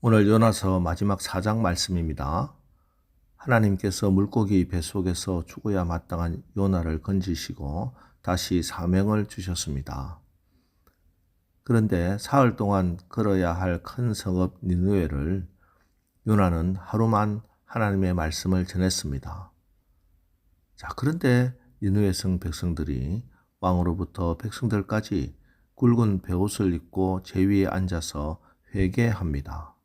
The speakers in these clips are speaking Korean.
오늘 요나서 마지막 4장 말씀입니다. 하나님께서 물고기 뱃속에서 죽어야 마땅한 요나를 건지시고 다시 사명을 주셨습니다. 그런데 사흘 동안 걸어야 할 큰 성읍 니누에를 요나는 하루만 하나님의 말씀을 전했습니다. 자, 그런데 니누의 성 백성들이 왕으로부터 백성들까지 굵은 베옷을 입고 제 위에 앉아서 회개합니다.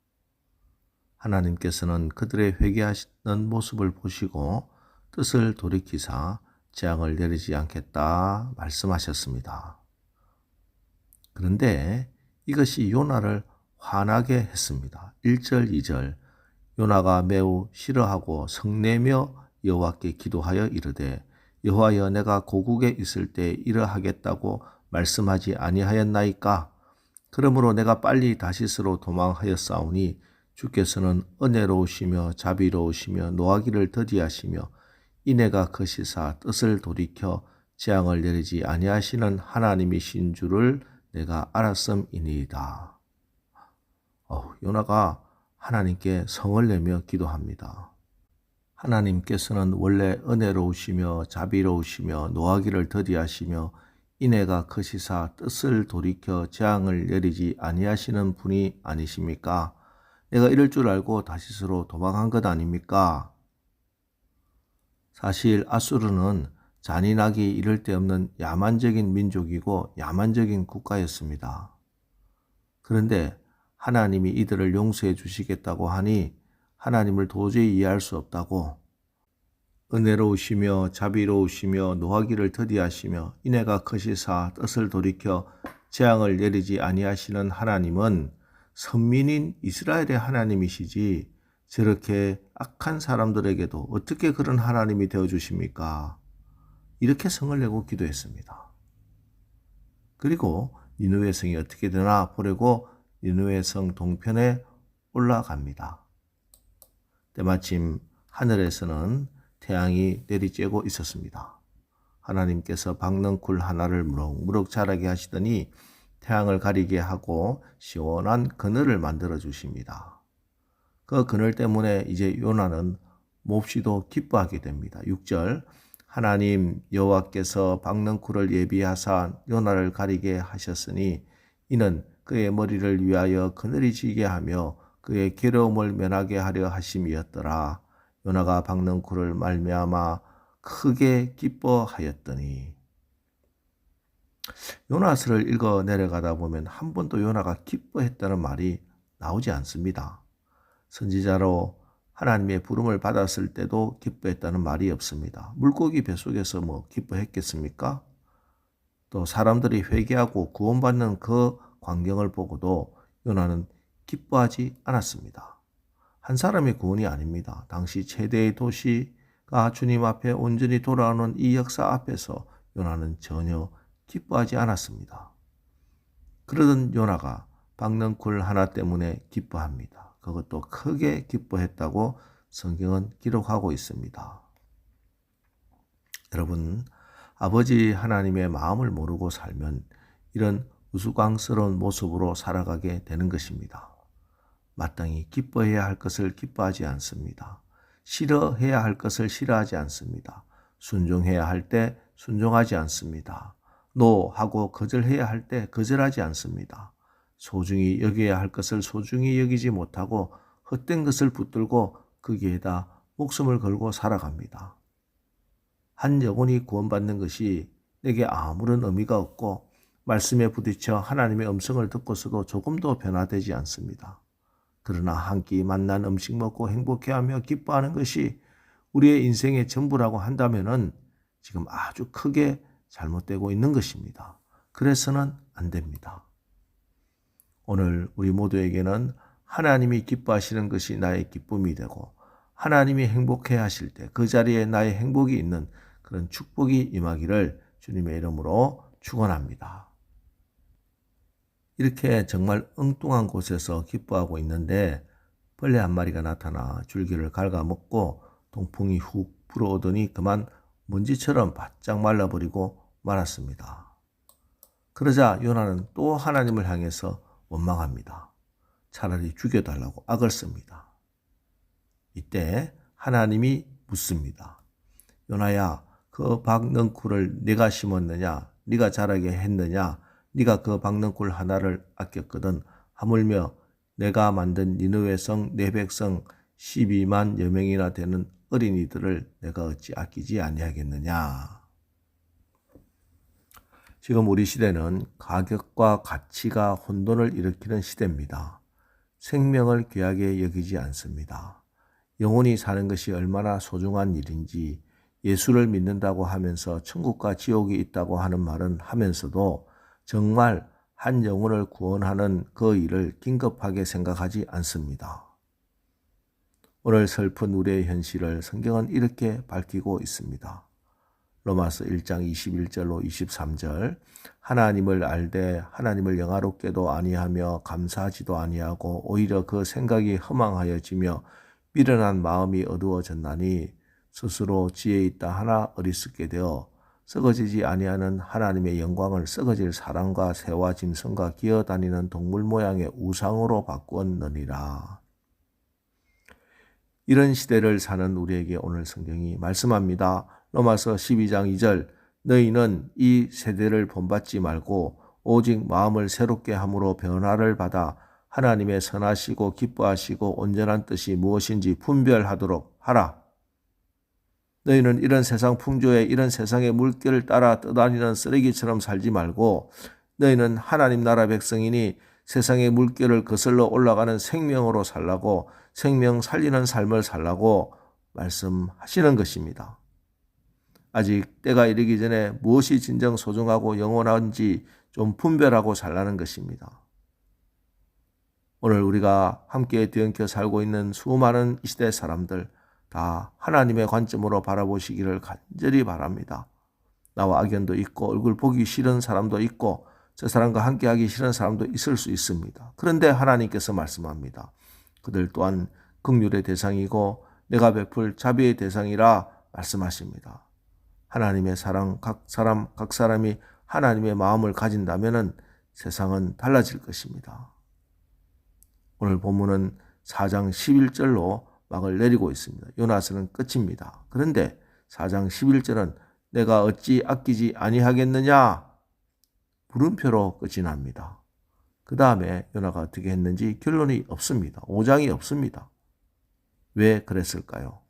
하나님께서는 그들의 회개하시는 모습을 보시고 뜻을 돌이키사 재앙을 내리지 않겠다 말씀하셨습니다. 그런데 이것이 요나를 화나게 했습니다. 1절, 2절. 요나가 매우 싫어하고 성내며 여호와께 기도하여 이르되 여호와여 내가 고국에 있을 때 이러하겠다고 말씀하지 아니하였나이까? 그러므로 내가 빨리 다시스로 도망하였사오니 주께서는 은혜로우시며 자비로우시며 노하기를 더디하시며 이내가 거시사 뜻을 돌이켜 재앙을 내리지 아니하시는 하나님이신 줄을 내가 알았음이니이다. 어, 요나가 하나님께 성을 내며 기도합니다. 하나님께서는 원래 은혜로우시며 자비로우시며 노하기를 더디하시며 이내가 거시사 뜻을 돌이켜 재앙을 내리지 아니하시는 분이 아니십니까? 내가 이럴 줄 알고 다시스로 도망한 것 아닙니까? 사실 아수르는 잔인하기 이를 데 없는 야만적인 민족이고 야만적인 국가였습니다. 그런데 하나님이 이들을 용서해 주시겠다고 하니 하나님을 도저히 이해할 수 없다고 은혜로우시며 자비로우시며 노하기를 더디하시며 인애가 크시사 뜻을 돌이켜 재앙을 내리지 아니하시는 하나님은 선민인 이스라엘의 하나님이시지 저렇게 악한 사람들에게도 어떻게 그런 하나님이 되어 주십니까? 이렇게 성을 내고 기도했습니다. 그리고 니누의 성이 어떻게 되나 보려고 니누의 성 동편에 올라갑니다. 때마침 하늘에서는 태양이 내리쬐고 있었습니다. 하나님께서 박넝쿨 하나를 무럭무럭 자라게 하시더니 태양을 가리게 하고 시원한 그늘을 만들어 주십니다. 그 그늘 때문에 이제 요나는 몹시도 기뻐하게 됩니다. 6절 하나님 여호와께서 박능쿨을 예비하사 요나를 가리게 하셨으니 이는 그의 머리를 위하여 그늘이 지게 하며 그의 괴로움을 면하게 하려 하심이었더라. 요나가 박능쿨을 말미암아 크게 기뻐하였더니 요나스를 읽어 내려가다 보면 한 번도 요나가 기뻐했다는 말이 나오지 않습니다. 선지자로 하나님의 부름을 받았을 때도 기뻐했다는 말이 없습니다. 물고기 뱃속에서 뭐 기뻐했겠습니까? 또 사람들이 회개하고 구원받는 그 광경을 보고도 요나는 기뻐하지 않았습니다. 한 사람의 구원이 아닙니다. 당시 최대의 도시가 주님 앞에 온전히 돌아오는 이 역사 앞에서 요나는 전혀 기뻐하지 않았습니다. 그러던 요나가 박넝쿨 하나 때문에 기뻐합니다. 그것도 크게 기뻐했다고 성경은 기록하고 있습니다. 여러분, 아버지 하나님의 마음을 모르고 살면 이런 우스꽝스러운 모습으로 살아가게 되는 것입니다. 마땅히 기뻐해야 할 것을 기뻐하지 않습니다. 싫어해야 할 것을 싫어하지 않습니다. 순종해야 할 때 순종하지 않습니다. 노 하고 거절해야 할 때 거절하지 않습니다. 소중히 여겨야 할 것을 소중히 여기지 못하고 헛된 것을 붙들고 거기에다 목숨을 걸고 살아갑니다. 한 영혼이 구원받는 것이 내게 아무런 의미가 없고 말씀에 부딪혀 하나님의 음성을 듣고서도 조금도 변화되지 않습니다. 그러나 한 끼 만난 음식 먹고 행복해하며 기뻐하는 것이 우리의 인생의 전부라고 한다면은 지금 아주 크게 잘못되고 있는 것입니다. 그래서는 안 됩니다. 오늘 우리 모두에게는 하나님이 기뻐하시는 것이 나의 기쁨이 되고 하나님이 행복해 하실 때 그 자리에 나의 행복이 있는 그런 축복이 임하기를 주님의 이름으로 축원합니다. 이렇게 정말 엉뚱한 곳에서 기뻐하고 있는데 벌레 한 마리가 나타나 줄기를 갉아먹고 동풍이 훅 불어오더니 그만 먼지처럼 바짝 말라버리고 말았습니다. 그러자 요나는 또 하나님을 향해서 원망합니다. 차라리 죽여달라고 악을 씁니다. 이때 하나님이 묻습니다. 요나야, 그 박넝쿨을 네가 심었느냐? 네가 자라게 했느냐? 네가 그 박넝쿨 하나를 아꼈거든. 하물며 내가 만든 니느웨 성 내 백성 12만 여명이나 되는 어린이들을 내가 어찌 아끼지 아니하겠느냐. 지금 우리 시대는 가격과 가치가 혼돈을 일으키는 시대입니다. 생명을 귀하게 여기지 않습니다. 영혼이 사는 것이 얼마나 소중한 일인지 예수를 믿는다고 하면서 천국과 지옥이 있다고 하는 말은 하면서도 정말 한 영혼을 구원하는 그 일을 긴급하게 생각하지 않습니다. 오늘 슬픈 우리의 현실을 성경은 이렇게 밝히고 있습니다. 로마서 1장 21절로 23절 하나님을 알되 하나님을 영화롭게도 아니하며 감사하지도 아니하고 오히려 그 생각이 허망하여지며 미련한 마음이 어두워졌나니 스스로 지혜 있다 하나 어리석게 되어 썩어지지 아니하는 하나님의 영광을 썩어질 사람과 새와 짐승과 기어다니는 동물 모양의 우상으로 바꾸었느니라. 이런 시대를 사는 우리에게 오늘 성경이 말씀합니다. 로마서 12장 2절 너희는 이 세대를 본받지 말고 오직 마음을 새롭게 함으로 변화를 받아 하나님의 선하시고 기뻐하시고 온전한 뜻이 무엇인지 분별하도록 하라. 너희는 이런 세상 풍조에 이런 세상의 물결을 따라 떠다니는 쓰레기처럼 살지 말고 너희는 하나님 나라 백성이니 세상의 물결을 거슬러 올라가는 생명으로 살라고 생명 살리는 삶을 살라고 말씀하시는 것입니다. 아직 때가 이르기 전에 무엇이 진정 소중하고 영원한지 좀 분별하고 살라는 것입니다. 오늘 우리가 함께 뒤엉켜 살고 있는 수많은 이 시대 사람들 다 하나님의 관점으로 바라보시기를 간절히 바랍니다. 나와 악연도 있고 얼굴 보기 싫은 사람도 있고 저 사람과 함께 하기 싫은 사람도 있을 수 있습니다. 그런데 하나님께서 말씀합니다. 그들 또한 극률의 대상이고 내가 베풀 자비의 대상이라 말씀하십니다. 하나님의 사랑 각 사람 각 사람이 하나님의 마음을 가진다면은 세상은 달라질 것입니다. 오늘 본문은 4장 11절로 막을 내리고 있습니다. 요나스는 끝입니다. 그런데 4장 11절은 내가 어찌 아끼지 아니하겠느냐 물음표로 끝이 납니다. 그 다음에 요나가 어떻게 했는지 결론이 없습니다. 5장이 없습니다. 왜 그랬을까요?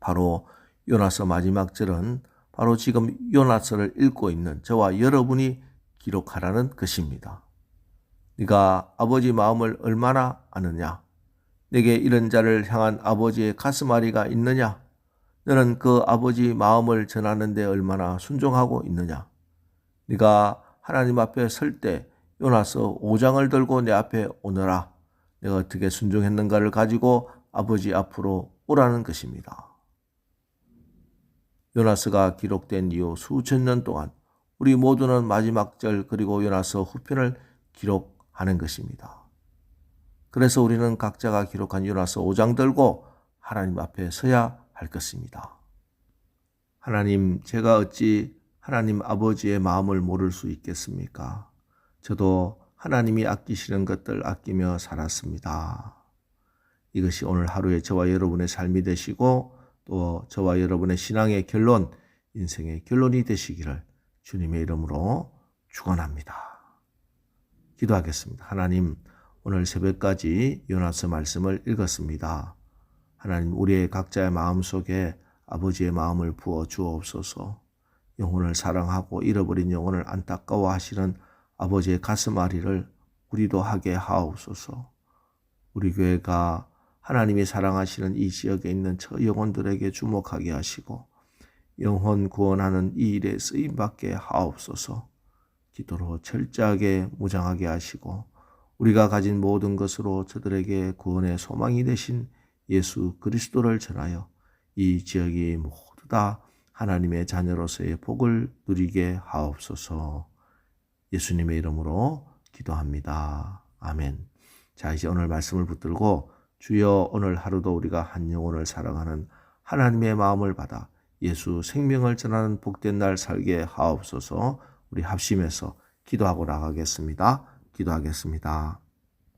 바로 요나서 마지막 절은 바로 지금 요나서를 읽고 있는 저와 여러분이 기록하라는 것입니다. 네가 아버지 마음을 얼마나 아느냐? 내게 이런 자를 향한 아버지의 가슴앓이가 있느냐? 너는 그 아버지 마음을 전하는데 얼마나 순종하고 있느냐? 네가 하나님 앞에 설 때 요나서 5장을 들고 내 앞에 오너라. 내가 어떻게 순종했는가를 가지고 아버지 앞으로 오라는 것입니다. 요나스가 기록된 이후 수천 년 동안 우리 모두는 마지막 절 그리고 요나서 후편을 기록하는 것입니다. 그래서 우리는 각자가 기록한 요나서 5장 들고 하나님 앞에 서야 할 것입니다. 하나님, 제가 어찌 하나님 아버지의 마음을 모를 수 있겠습니까? 저도 하나님이 아끼시는 것들 아끼며 살았습니다. 이것이 오늘 하루의 저와 여러분의 삶이 되시고 또 저와 여러분의 신앙의 결론, 인생의 결론이 되시기를 주님의 이름으로 축원합니다. 기도하겠습니다. 하나님, 오늘 새벽까지 요나스 말씀을 읽었습니다. 하나님, 우리의 각자의 마음 속에 아버지의 마음을 부어 주옵소서. 영혼을 사랑하고 잃어버린 영혼을 안타까워하시는 아버지의 가슴앓이를 우리도 하게 하옵소서. 우리 교회가 하나님이 사랑하시는 이 지역에 있는 저 영혼들에게 주목하게 하시고 영혼 구원하는 이 일에 쓰임 받게 하옵소서. 기도로 철저하게 무장하게 하시고 우리가 가진 모든 것으로 저들에게 구원의 소망이 되신 예수 그리스도를 전하여 이 지역이 모두 다 하나님의 자녀로서의 복을 누리게 하옵소서. 예수님의 이름으로 기도합니다. 아멘. 자, 이제 오늘 말씀을 붙들고 주여 오늘 하루도 우리가 한 영혼을 사랑하는 하나님의 마음을 받아 예수 생명을 전하는 복된 날 살게 하옵소서 우리 합심해서 기도하고 나가겠습니다. 기도하겠습니다.